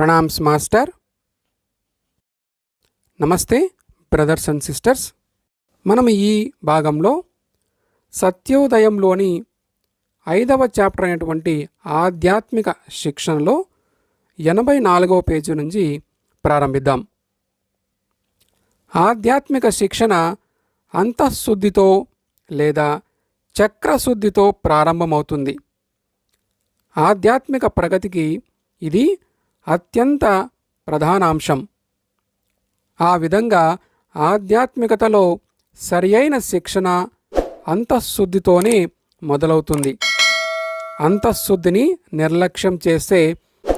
Pranams master. నమస్తే brothers and sisters. మనం ఈ భాగంలో సత్యోదయంలోని ఐదవ చాప్టర్ అయినటువంటి ఆధ్యాత్మిక శిక్షణలో ఎనభై నాలుగవ పేజీ నుంచి ప్రారంభిద్దాం. ఆధ్యాత్మిక శిక్షణ అంతఃశుద్ధితో లేదా చక్రశుద్ధితో ప్రారంభమవుతుంది. ఆధ్యాత్మిక ప్రగతికి ఇది అత్యంత ప్రధానాంశం. ఆ విధంగా ఆధ్యాత్మికతలో సరియైన శిక్షణ అంతఃశుద్ధితోనే మొదలవుతుంది. అంతఃశుద్ధిని నిర్లక్ష్యం చేస్తే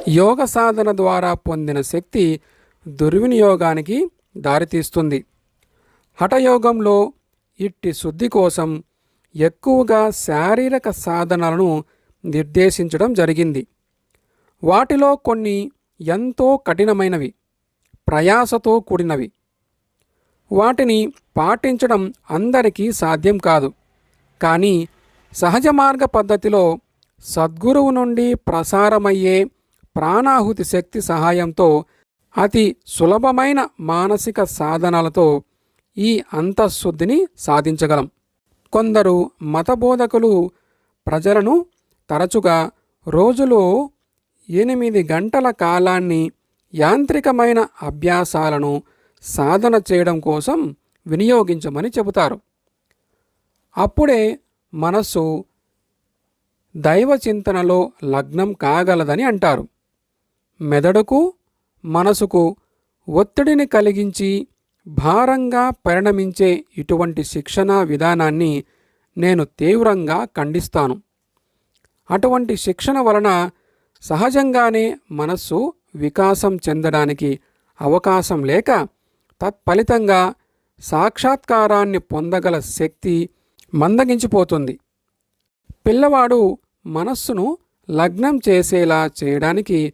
యోగ సాధన ద్వారా పొందిన శక్తి దుర్వినియోగానికి దారితీస్తుంది. హఠయోగంలో ఇట్టి శుద్ధి కోసం ఎక్కువగా శారీరక సాధనలను నిర్దేశించడం జరిగింది. వాటిలో కొన్ని ఎంతో కఠినమైనవి ప్రయాసతో కూడినవి. వాటిని పాటించడం అందరికీ సాధ్యం కాదు. కానీ సహజ మార్గ పద్ధతిలో సద్గురువు నుండి ప్రసారమయ్యే ప్రాణాహుతి శక్తి సహాయంతో అతి సులభమైన మానసిక సాధనాలతో ఈ అంతఃశుద్ధిని సాధించగలం. కొందరు మతబోధకులు ప్రజలను తరచుగా రోజులో ఎనిమిది గంటల కాలాన్ని యాంత్రికమైన అభ్యాసాలను సాధన చేయడం కోసం వినియోగించమని చెబుతారు. అప్పుడే మనస్సు దైవ చింతనలో లగ్నం కాగలదని అంటారు. మెదడుకు మనసుకు ఒత్తిడిని కలిగించి భారంగా పరిణమించే ఇటువంటి శిక్షణా విధానాన్ని నేను తీవ్రంగా ఖండిస్తాను. అటువంటి శిక్షణ వలన సహజంగానే మనస్సు వికాసం చెందడానికి అవకాశం లేక తత్ఫలితంగా సాక్షాత్కారాన్ని పొందగల శక్తి మందగించిపోతుంది. పిల్లవాడు మనస్సును లగ్నం చేసేలా చేయడానికి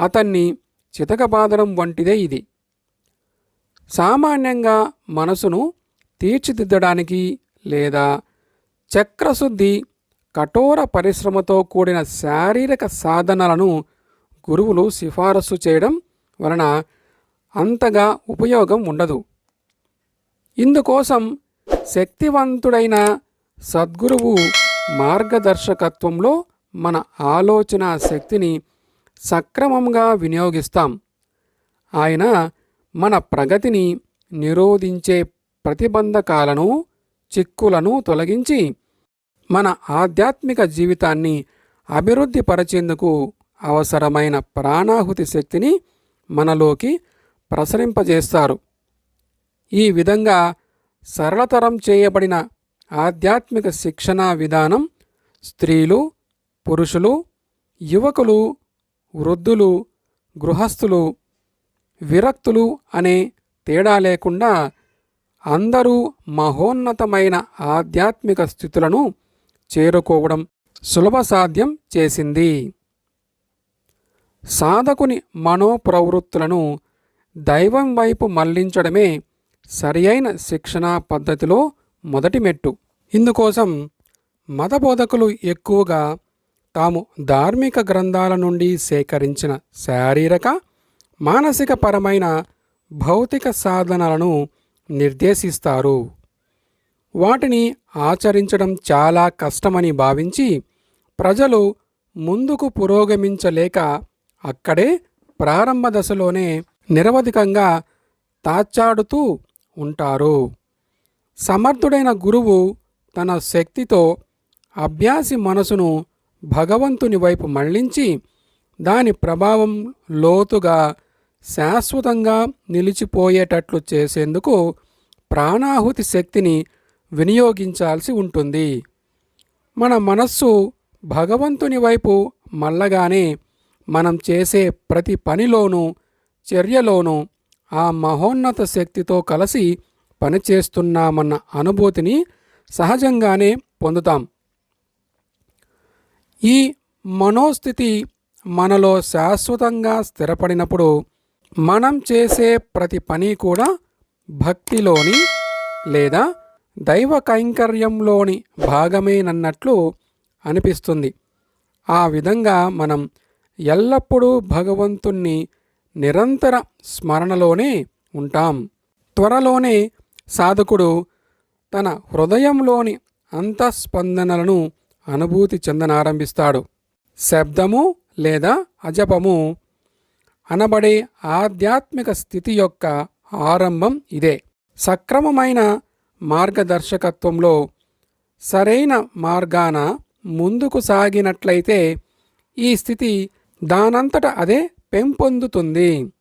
అతన్ని చితకబాదడం వంటిదే ఇది. సామాన్యంగా మనసును తీర్చిదిద్దడానికి లేదా చక్రశుద్ధి కఠోర పరిశ్రమతో కూడిన శారీరక సాధనలను గురువులు సిఫారసు చేయడం వలన అంతగా ఉపయోగం ఉండదు. ఇందుకోసం శక్తివంతుడైన సద్గురువు మార్గదర్శకత్వంలో మన ఆలోచన శక్తిని సక్రమంగా వినియోగిస్తాం. ఆయన మన ప్రగతిని నిరోధించే ప్రతిబంధకాలను చిక్కులను తొలగించి మన ఆధ్యాత్మిక జీవితాన్ని అభివృద్ధి పరచేందుకు అవసరమైన ప్రాణాహుతి శక్తిని మనలోకి ప్రసరింపజేస్తారు. ఈ విధంగా సరళతరం చేయబడిన ఆధ్యాత్మిక శిక్షణా విధానం స్త్రీలు పురుషులు యువకులు వృద్ధులు గృహస్థులు విరక్తులు అనే తేడా లేకుండా అందరూ మహోన్నతమైన ఆధ్యాత్మిక స్థితులను చేరుకోవడం సులభ సాధ్యం చేసింది. సాధకుని మనోప్రవృత్తులను దైవం వైపు మళ్ళించడమే సరియైన శిక్షణా పద్ధతిలో మొదటి మెట్టు. ఇందుకోసం మతబోధకులు ఎక్కువగా తాము ధార్మిక గ్రంథాల నుండి సేకరించిన శారీరక మానసిక పరమైన భౌతిక సాధనలను నిర్దేశిస్తారు. వాటిని ఆచరించడం చాలా కష్టమని భావించి ప్రజలు ముందుకు పురోగమించలేక అక్కడే ప్రారంభ దశలోనే నిరవధికంగా తాచాడుతూ ఉంటారు. సమర్థుడైన గురువు తన శక్తితో అభ్యాసి మనసును భగవంతుని వైపు మళ్ళించి దాని ప్రభావం లోతుగా శాశ్వతంగా నిలిచిపోయేటట్లు చేసేందుకు ప్రాణాహుతి శక్తిని వినియోగించాల్సి ఉంటుంది. మన మనస్సు భగవంతుని వైపు మల్లగానే మనం చేసే ప్రతి పనిలోనూ చర్యలోనూ ఆ మహోన్నత శక్తితో కలిసి పనిచేస్తున్నామన్న అనుభూతిని సహజంగానే పొందుతాం. ఈ మనోస్థితి మనలో శాశ్వతంగా స్థిరపడినప్పుడు మనం చేసే ప్రతి పని కూడా భక్తిలోని లేదా దైవ కైంకర్యంలోని భాగమేనన్నట్లు అనిపిస్తుంది. ఆ విధంగా మనం ఎల్లప్పుడూ భగవంతుణ్ణి నిరంతర స్మరణలోనే ఉంటాం. త్వరలోనే సాధకుడు తన హృదయంలోని అంతఃస్పందనలను అనుభూతి చెందనారంభిస్తాడు. శబ్దము లేదా అజపము అనబడే ఆధ్యాత్మిక స్థితి యొక్క ఆరంభం ఇదే. సక్రమమైన మార్గదర్శకత్వంలో సరైన మార్గాన ముందుకు సాగినట్లయితే ఈ స్థితి దానంతట అదే పెంపొందుతుంది.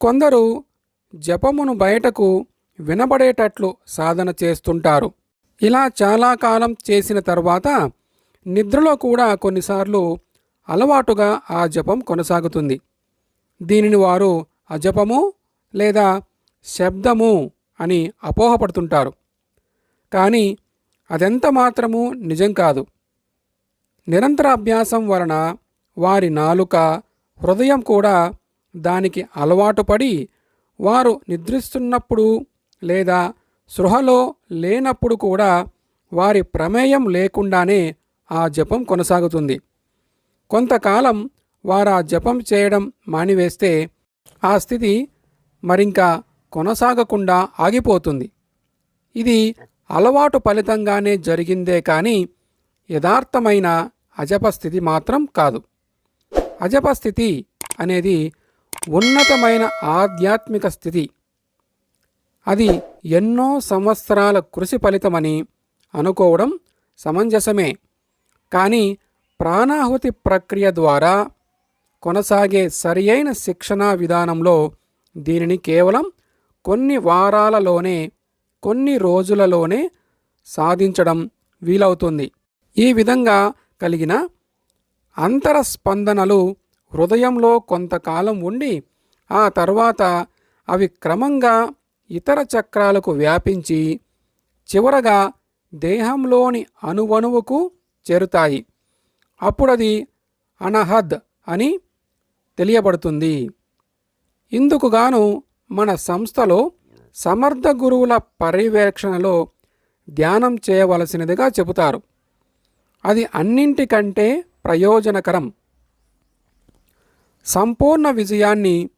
కొందరు జపమును బయటకు వినబడేటట్లు సాధన చేస్తుంటారు. ఇలా చాలా కాలం చేసిన తర్వాత నిద్రలో కూడా కొన్నిసార్లు అలవాటుగా ఆ జపం కొనసాగుతుంది. దీనిని వారు అజపము లేదా శబ్దము అని అపోహపడుతుంటారు. కానీ అదెంత మాత్రము నిజం కాదు. నిరంతర అభ్యాసం వలన వారి నాలుక హృదయం కూడా దానికి అలవాటు పడి వారు నిద్రిస్తున్నప్పుడు లేదా సృహలో లేనప్పుడు కూడా వారి ప్రమేయం లేకుండానే ఆ జపం కొనసాగుతుంది. కొంతకాలం వారు ఆ జపం చేయడం మానివేస్తే ఆ స్థితి మరింకా కొనసాగకుండా ఆగిపోతుంది. ఇది అలవాటు ఫలితంగానే జరిగిందే కానీ యథార్థమైన అజపస్థితి మాత్రం కాదు. అజప స్థితి అనేది ఉన్నతమైన ఆధ్యాత్మిక స్థితి. అది ఎన్నో సంవత్సరాల కృషి ఫలితమని అనుకోవడం సమంజసమే. కానీ ప్రాణాహుతి ప్రక్రియ ద్వారా కొనసాగే సరియైన శిక్షణా విధానంలో దీనిని కేవలం కొన్ని వారాలలోనే కొన్ని రోజులలోనే సాధించడం వీలవుతుంది. ఈ విధంగా కలిగిన అంతర స్పందనలు హృదయంలో కొంతకాలం ఉండి ఆ తర్వాత అవి క్రమంగా ఇతర చక్రాలకు వ్యాపించి చివరగా దేహంలోని అణువణువుకు చేరుతాయి. అప్పుడది అనహద్ అని తెలియబడుతుంది. ఇందుకుగాను మన సంస్థలో సమర్థ గురువుల పర్యవేక్షణలో ధ్యానం చేయవలసినదిగా చెబుతారు. అది అన్నింటికంటే ప్రయోజనకరం. సంపూర్ణ విజయాన్ని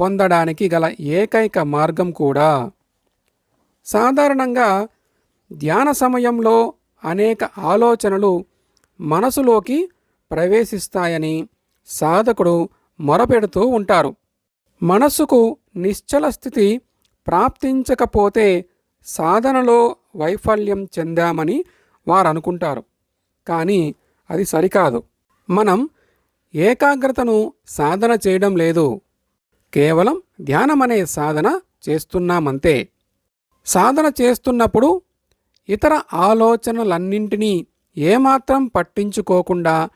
పొందడానికి గల ఏకైక మార్గం కూడా సాధారణంగా ధ్యాన సమయంలో అనేక ఆలోచనలు మనసులోకి ప్రవేశిస్తాయని సాధకుడు మొరపెడుతూ ఉంటారు. మనసుకు నిశ్చల స్థితి ప్రాప్తించకపోతే సాధనలో వైఫల్యం చెందామని వారు అనుకుంటారు కానీ అది సరికాదు. మనం ఏకాగ్రతను సాధన చేయడం లేదు. కేవలం ధ్యానమనే సాధన చేస్తున్నామంతే. సాధన చేస్తున్నప్పుడు ఇతర ఆలోచనలన్నింటినీ ఏమాత్రం పట్టించుకోకుండా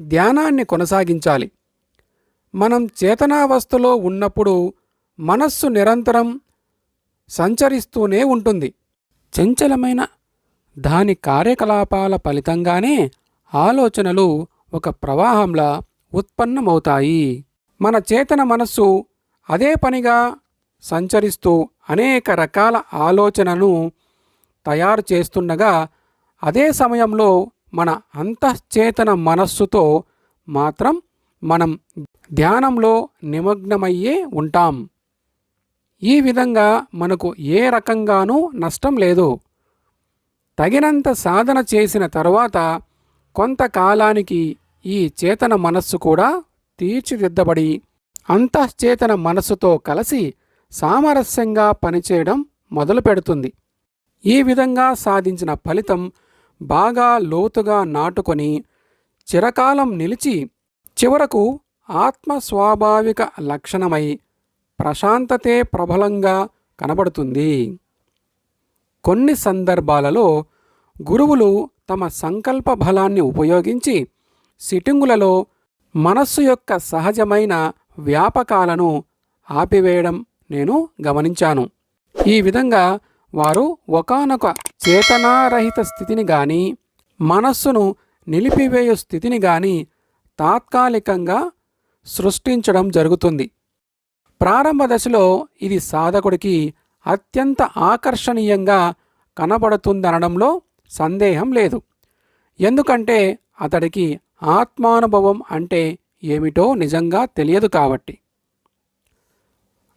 ధ్యానాన్ని కొనసాగించాలి. మనం చేతనావస్థలో ఉన్నప్పుడు మనస్సు నిరంతరం సంచరిస్తూనే ఉంటుంది. చంచలమైన దాని కార్యకలాపాల ఫలితంగానే ఆలోచనలు ఒక ప్రవాహంలా ఉత్పన్నమవుతాయి. మన చేతన మనస్సు అదే పనిగా సంచరిస్తూ అనేక రకాల ఆలోచనను తయారు చేస్తుండగా అదే సమయంలో మన అంతఃచేతన మనస్సుతో మాత్రం మనం ధ్యానంలో నిమగ్నమయ్యే ఉంటాం. ఈ విధంగా మనకు ఏ రకంగానూ నష్టం లేదు. తగినంత సాధన చేసిన తరువాత కొంతకాలానికి ఈ చేతన మనస్సు కూడా తీర్చిదిద్దబడి అంతఃచేతన మనస్సుతో కలిసి సామరస్యంగా పనిచేయడం మొదలు పెడుతుంది ఈ విధంగా సాధించిన ఫలితం బాగా లోతుగా నాటుకొని చిరకాలం నిలిచి చివరకు ఆత్మ స్వాభావిక లక్షణమై ప్రశాంతతే ప్రబలంగా కనబడుతుంది. కొన్ని సందర్భాలలో గురువులు తమ సంకల్ప బలాన్ని ఉపయోగించి సిట్టింగులలో మనస్సు యొక్క సహజమైన వ్యాపకాలను ఆపివేయడం నేను గమనించాను. ఈ విధంగా వారు ఒకానొక చేతనారహిత స్థితిని గాని మనస్సును నిలిపివేయు స్థితిని గాని తాత్కాలికంగా సృష్టించడం జరుగుతుంది. ప్రారంభ దశలో ఇది సాధకుడికి అత్యంత ఆకర్షణీయంగా కనబడుతుందనడంలో సందేహం లేదు. ఎందుకంటే అతడికి ఆత్మానుభవం అంటే ఏమిటో నిజంగా తెలియదు కాబట్టి.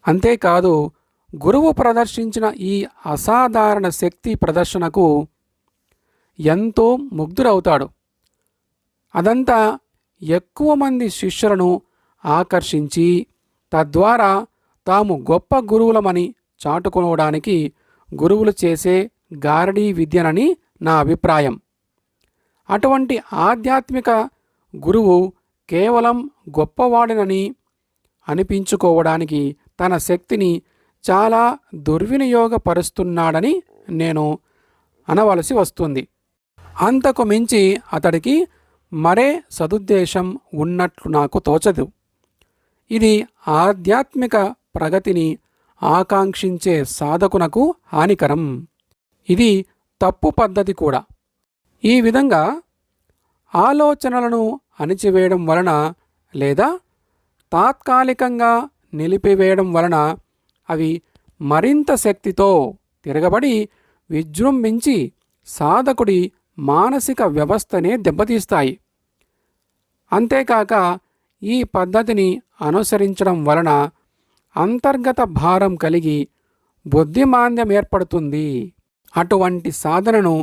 అంతేకాదు గురువు ప్రదర్శించిన ఈ అసాధారణ శక్తి ప్రదర్శనకు ఎంతో ముగ్ధురవుతాడు అదంతా ఎక్కువ మంది శిష్యులను ఆకర్షించి తద్వారా తాము గొప్ప గురువులమని చాటుకోవడానికి గురువులు చేసే గారడీ విద్యనని నా అభిప్రాయం. అటువంటి ఆధ్యాత్మిక గురువు కేవలం గొప్పవాడినని అనిపించుకోవడానికి తన శక్తిని చాలా దుర్వినియోగపరుస్తున్నాడని నేను అనవలసి వస్తుంది. అంతకు మించి అతడికి మరే సదుద్దేశం ఉన్నట్లు నాకు తోచదు. ఇది ఆధ్యాత్మిక ప్రగతిని ఆకాంక్షించే సాధకునకు హానికరం. ఇది తప్పు పద్ధతి కూడా. ఈ విధంగా ఆలోచనలను అణిచివేయడం వలన లేదా తాత్కాలికంగా నిలిపివేయడం వలన అవి మరింత శక్తితో తిరగబడి విజృంభించి సాధకుడి మానసిక వ్యవస్థనే దెబ్బతీస్తాయి. అంతేకాక ఈ పద్ధతిని అనుసరించడం వలన అంతర్గత భారం కలిగి బుద్ధిమాంద్యం ఏర్పడుతుంది. అటువంటి సాధనను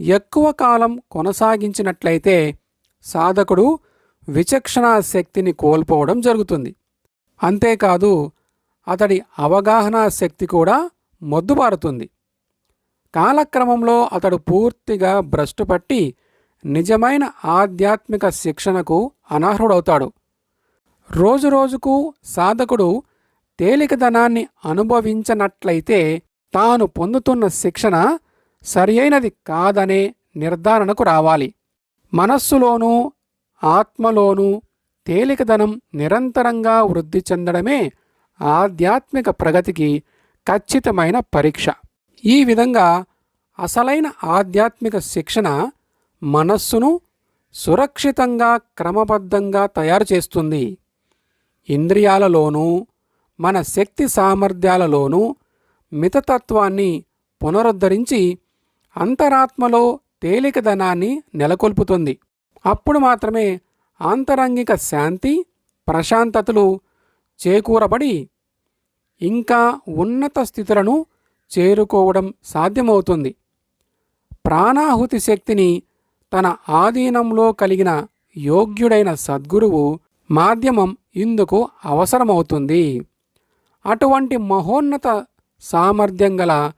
ఎక్కువ కాలం కొనసాగించినట్లయితే సాధకుడు విచక్షణా శక్తిని కోల్పోవడం జరుగుతుంది. అంతేకాదు అతడి అవగాహన శక్తి కూడా మొద్దుబారుతుంది. కాలక్రమంలో అతడు పూర్తిగా భ్రష్టుపట్టి నిజమైన ఆధ్యాత్మిక శిక్షణకు అనర్హుడవుతాడు. రోజురోజుకు సాధకుడు తేలికదనాన్ని అనుభవించనట్లయితే తాను పొందుతున్న శిక్షణ సరియైనది కాదనే నిర్ధారణకు రావాలి. మనస్సులోనూ ఆత్మలోనూ తేలికదనం నిరంతరంగా వృద్ధి చెందడమే ఆధ్యాత్మిక ప్రగతికి ఖచ్చితమైన పరీక్ష. ఈ విధంగా అసలైన ఆధ్యాత్మిక శిక్షణ మనస్సును సురక్షితంగా క్రమబద్ధంగా తయారు చేస్తుంది. ఇంద్రియాలలోనూ మన శక్తి సామర్థ్యాలలోనూ మితతత్వాన్ని పునరుద్ధరించి అంతరాత్మలో తేలికదనాన్ని నెలకొల్పుతుంది. అప్పుడు మాత్రమే ఆంతరంగిక శాంతి ప్రశాంతతలు చేకూరబడి ఇంకా ఉన్నత స్థితులను చేరుకోవడం సాధ్యమవుతుంది. ప్రాణాహుతి శక్తిని తన ఆధీనంలో కలిగిన యోగ్యుడైన సద్గురువు మాధ్యమం ఇందుకు అవసరమవుతుంది. అటువంటి మహోన్నత సామర్థ్యం గల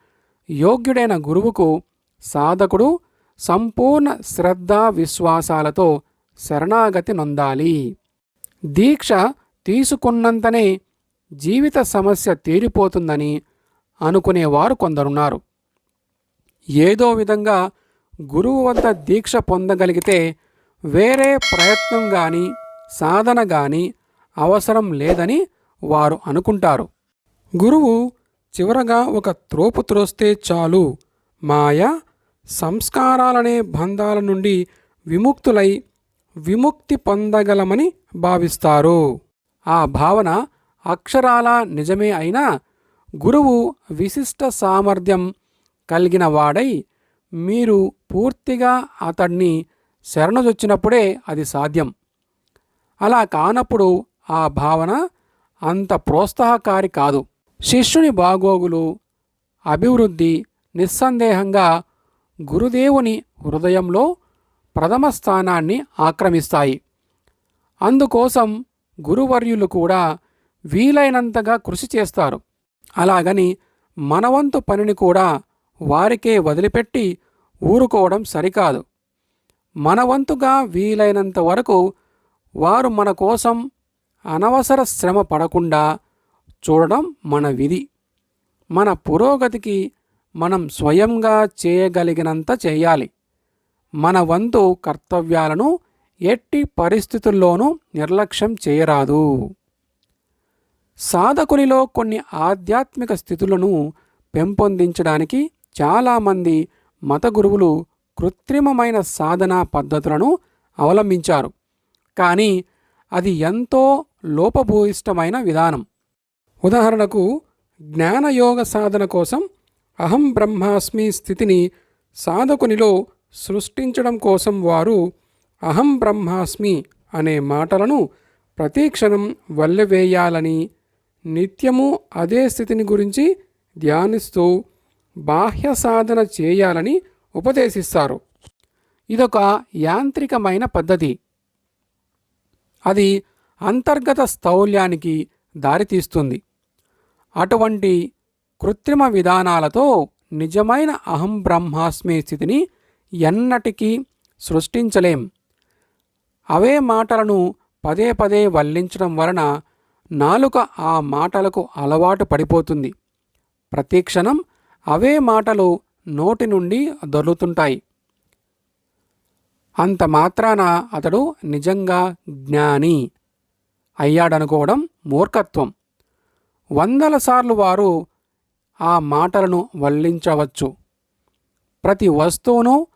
యోగ్యుడైన గురువుకు సాధకుడు సంపూర్ణ శ్రద్ధ విశ్వాసాలతో శరణాగతి నొందాలి. దీక్ష తీసుకున్నంతనే జీవిత సమస్య తీరిపోతుందని అనుకునేవారు కొందరున్నారు. ఏదో విధంగా గురువు వద్ద దీక్ష పొందగలిగితే వేరే ప్రయత్నం కానీ సాధన కానీ అవసరం లేదని వారు అనుకుంటారు. గురువు చివరగా ఒక త్రోపు త్రోస్తే చాలు. మాయ సంస్కారాలనే బంధాల నుండి విముక్తులై విముక్తి పొందగలమని భావిస్తారు. ఆ భావన అక్షరాల నిజమే అయినా గురువు విశిష్ట సామర్థ్యం కలిగిన వాడై మీరు పూర్తిగా అతడిని శరణొచ్చినప్పుడే అది సాధ్యం. అలా కానప్పుడు ఆ భావన అంత ప్రోత్సాహకారి కాదు. శిష్యుని బాగోగులు అభివృద్ధి నిస్సందేహంగా గురుదేవుని హృదయంలో ప్రథమ స్థానాన్ని ఆక్రమిస్తాయి. అందుకోసం గురువర్యులు కూడా వీలైనంతగా కృషి చేస్తారు. అలాగని మనవంతు పనిని కూడా వారికే వదిలిపెట్టి ఊరుకోవడం సరికాదు. మనవంతుగా వీలైనంత వరకు వారు మన కోసం అనవసర శ్రమ పడకుండా చూడడం మన విధి. మన పురోగతికి మనం స్వయంగా చేయగలిగినంత చేయాలి. మన వంతు కర్తవ్యాలను ఎట్టి పరిస్థితుల్లోనూ నిర్లక్ష్యం చేయరాదు. సాధకునిలో కొన్ని ఆధ్యాత్మిక స్థితులను పెంపొందించడానికి చాలామంది మత గురువులు కృత్రిమమైన సాధనా పద్ధతులను అవలంబించారు. కానీ అది ఎంతో లోపభూయిష్టమైన విధానం. ఉదాహరణకు జ్ఞానయోగ సాధన కోసం అహం బ్రహ్మాస్మి స్థితిని సాధకునిలో సృష్టించడం కోసం వారు అహం బ్రహ్మాస్మి అనే మాటలను ప్రతీక్షణం వల్లెవేయాలని నిత్యము అదే స్థితిని గురించి ధ్యానిస్తూ బాహ్య సాధన చేయాలని ఉపదేశిస్తారు. ఇదొక యాంత్రికమైన పద్ధతి. అది అంతర్గత స్థౌల్యానికి దారితీస్తుంది. అటువంటి కృత్రిమ విధానాలతో నిజమైన అహం బ్రహ్మాస్మి స్థితిని ఎన్నటికీ సృష్టించలేం. అవే మాటలను పదే పదే వల్లించడం వలన నాలుక ఆ మాటలకు అలవాటు పడిపోతుంది. ప్రతిక్షణం అవే మాటలు నోటి నుండి దొర్లుతుంటాయి. అంత మాత్రాన అతడు నిజంగా జ్ఞాని అయ్యాడనుకోవడం మూర్ఖత్వం. వందల సార్లు వారు ఆ మాటలను వల్లించవచ్చు. ప్రతి వస్తువును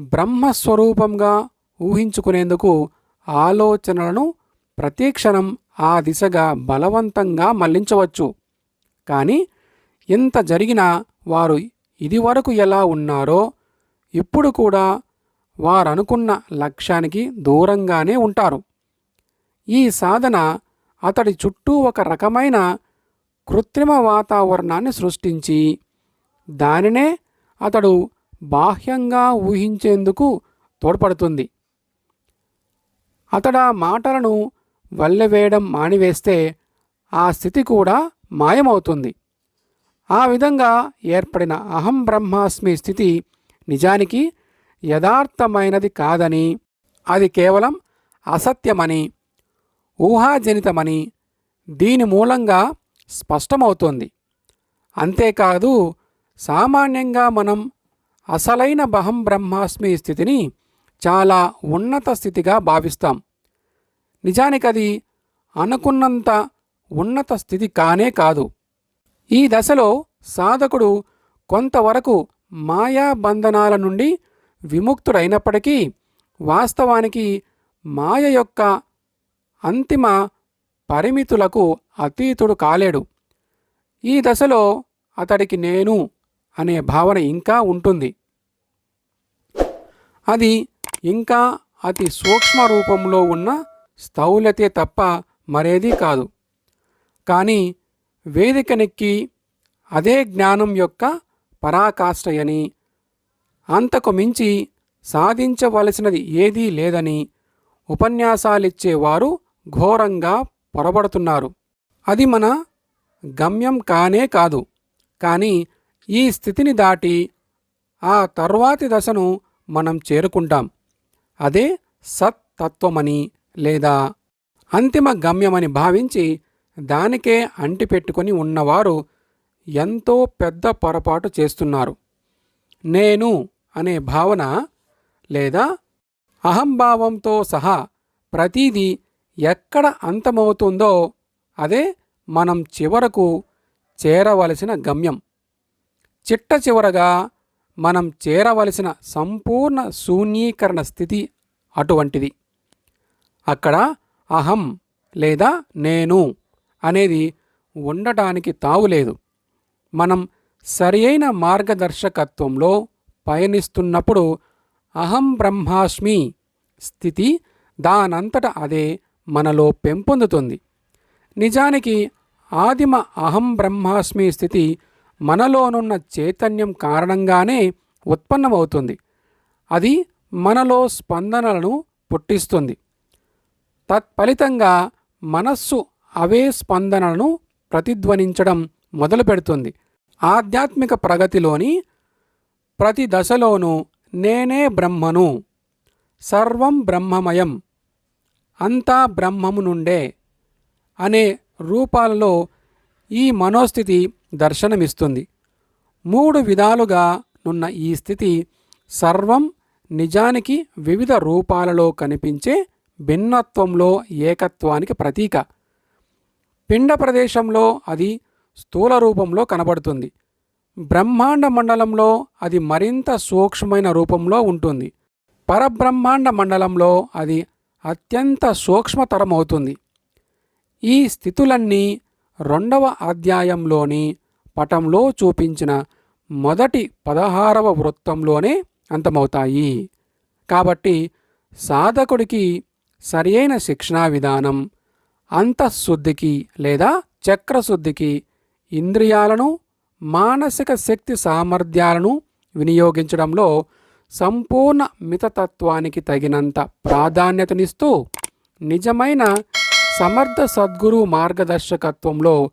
బ్రహ్మస్వరూపంగా ఊహించుకునేందుకు ఆలోచనలను ప్రతిక్షణం ఆ దిశగా బలవంతంగా మళ్ళించవచ్చు. కానీ ఇంత జరిగినా వారు ఇదివరకు ఎలా ఉన్నారో ఇప్పుడు కూడా వారనుకున్న లక్ష్యానికి దూరంగానే ఉంటారు. ఈ సాధన అతడి చుట్టూ ఒక రకమైన కృత్రిమ వాతావరణాన్ని సృష్టించి దానినే అతడు బాహ్యంగా ఊహించేందుకు తోడ్పడుతుంది. అతడా మాటలను వల్లెవేయడం మానివేస్తే ఆ స్థితి కూడా మాయమవుతుంది. ఆ విధంగా ఏర్పడిన అహం బ్రహ్మాస్మి స్థితి నిజానికి యథార్థమైనది కాదని అది కేవలం అసత్యమని ఊహాజనితమని దీని మూలంగా స్పష్టమవుతోంది. అంతేకాదు సామాన్యంగా మనం అసలైన బహం బ్రహ్మాస్మి స్థితిని చాలా ఉన్నత స్థితిగా భావిస్తాం. నిజానికది అనుకున్నంత ఉన్నత స్థితి కానే కాదు. ఈ దశలో సాధకుడు కొంతవరకు మాయా బంధనాల నుండి విముక్తుడైనప్పటికీ వాస్తవానికి మాయ యొక్క అంతిమ పరిమితులకు అతీతుడు కాలేడు. ఈ దశలో అతడికి నేను అనే భావన ఇంకా ఉంటుంది. అది ఇంకా అతి సూక్ష్మ రూపంలో ఉన్న స్థౌలతే తప్ప మరేదీ కాదు. కానీ వేదికనెక్కి అదే జ్ఞానం యొక్క పరాకాష్ఠయని అంతకు మించి సాధించవలసినది ఏదీ లేదని ఉపన్యాసాలిచ్చేవారు ఘోరంగా పొరబడుతున్నారు. అది మన గమ్యం కానే కాదు. కానీ ఈ స్థితిని దాటి ఆ తర్వాతి దశను మనం చేరుకుంటాం. అదే సత్తత్వమని లేదా అంతిమ గమ్యమని భావించి దానికే అంటిపెట్టుకొని ఉన్నవారు ఎంతో పెద్ద పొరపాటు చేస్తున్నారు. నేను అనే భావన లేదా అహంభావంతో సహా ప్రతీదీ ఎక్కడ అంతమవుతుందో అదే మనం చివరకు చేరవలసిన గమ్యం. చిట్ట చివరగా మనం చేరవలసిన సంపూర్ణ శూన్యీకరణ స్థితి అటువంటిది. అక్కడ అహం లేదా నేను అనేది ఉండటానికి తావులేదు మనం సరియైన మార్గదర్శకత్వంలో పయనిస్తున్నప్పుడు అహం బ్రహ్మాస్మి స్థితి దానంతట అదే మనలో పెంపొందుతుంది. నిజానికి ఆదిమ అహం బ్రహ్మాస్మి స్థితి మనలోనున్న చైతన్యం కారణంగానే ఉత్పన్నమవుతుంది. అది మనలో స్పందనలను పుట్టిస్తుంది. తత్ఫలితంగా మనస్సు అవే స్పందనలను ప్రతిధ్వనించడం మొదలు పెడుతుంది ఆధ్యాత్మిక ప్రగతిలోని ప్రతి దశలోనూ నేనే బ్రహ్మను సర్వం బ్రహ్మమయం అంతా బ్రహ్మము నుండే అనే రూపాలలో ఈ మనోస్థితి దర్శనమిస్తుంది. మూడు విధాలుగా నున్న ఈ స్థితి సర్వం నిజానికి వివిధ రూపాలలో కనిపించే భిన్నత్వంలో ఏకత్వానికి ప్రతీక. పిండ ప్రదేశంలో అది స్థూల రూపంలో కనబడుతుంది. బ్రహ్మాండ మండలంలో అది మరింత సూక్ష్మమైన రూపంలో ఉంటుంది. పరబ్రహ్మాండ మండలంలో అది అత్యంత సూక్ష్మతరమవుతుంది. ఈ స్థితులన్నీ రెండవ అధ్యాయంలోని పటంలో చూపించిన మొదటి పదహారవ వృత్తంలోనే అంతమవుతాయి. కాబట్టి సాధకుడికి సరియైన శిక్షణా విధానం అంతఃశుద్ధికి లేదా చక్రశుద్ధికి ఇంద్రియాలను మానసిక శక్తి సామర్థ్యాలను వినియోగించడంలో సంపూర్ణ మితతత్వానికి తగినంత ప్రాధాన్యతనిస్తూ నిజమైన సమర్థ సద్గురు మార్గదర్శకత్వంలో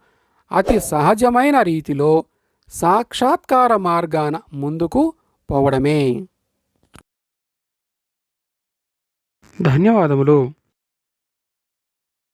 అతి సహజమైన రీతిలో సాక్షాత్కార మార్గాన ముందుకు పోవడమే. ధన్యవాదములు.